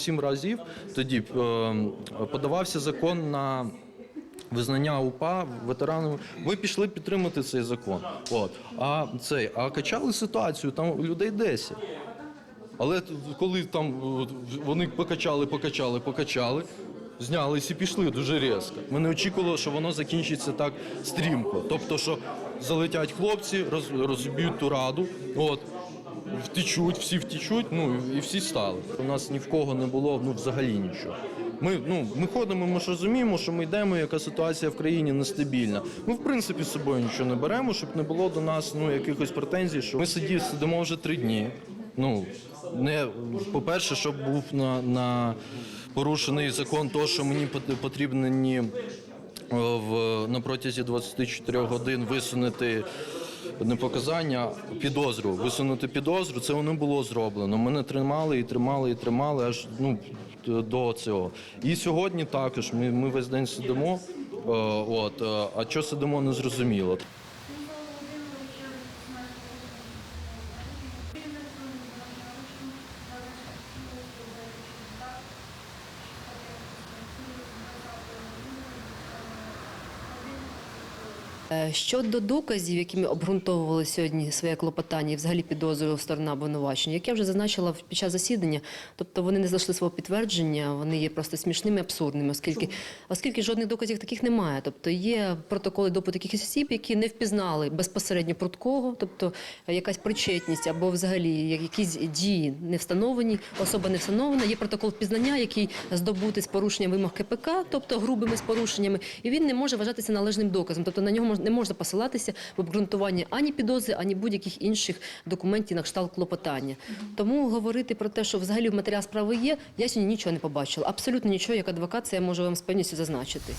Сім разів тоді е, подавався закон на визнання УПА ветеранами. Ми пішли підтримати цей закон. От. А цей, а качали ситуацію, там людей 10. Але коли там вони покачали, покачали, покачали, знялись і пішли дуже різко. Ми не очікували, що воно закінчиться так стрімко. Тобто, що залетять хлопці, роз, розб'ють ту раду, от, втечуть, всі втечуть, ну і всі стали. У нас ні в кого не було ну, взагалі нічого. Ми, ну, ми ходимо, ми ж розуміємо, що ми йдемо, яка ситуація в країні нестабільна. Ми, в принципі, з собою нічого не беремо, щоб не було до нас ну, якихось претензій, що ми сидів, сидимо вже три дні. Ну, не, по-перше, щоб був на, на порушений закон, то, що мені пот- потрібні е, в, на протязі 24 годин висунути не показання, підозру. Висунути підозру, це воно було зроблено. Мене тримали і тримали, і тримали аж ну, до цього. І сьогодні також ми, ми весь день сидимо. е, От, е, а що сидимо, не зрозуміло. Щодо доказів, якими обґрунтовували сьогодні своє клопотання і взагалі підозрювала сторона обвинувачення, як я вже зазначила під час засідання, тобто вони не знайшли свого підтвердження, вони є просто смішними, абсурдними, оскільки, оскільки жодних доказів таких немає. Тобто є протоколи допиту якихось осіб, які не впізнали безпосередньо Пруткого, тобто е, якась причетність або взагалі якісь дії не встановлені, особа не встановлена. Є протокол впізнання, який здобутий з порушенням вимог КПК, тобто грубими з порушеннями, і він не може вважатися належним доказом. Тобто на нього мож- не можна посилатися в обґрунтуванні ані підозри, ані будь-яких інших документів на кшталт клопотання. Тому говорити про те, що взагалі в матеріал справи є, я сьогодні нічого не побачила. Абсолютно нічого, як адвокат, це я можу вам з певністю зазначити.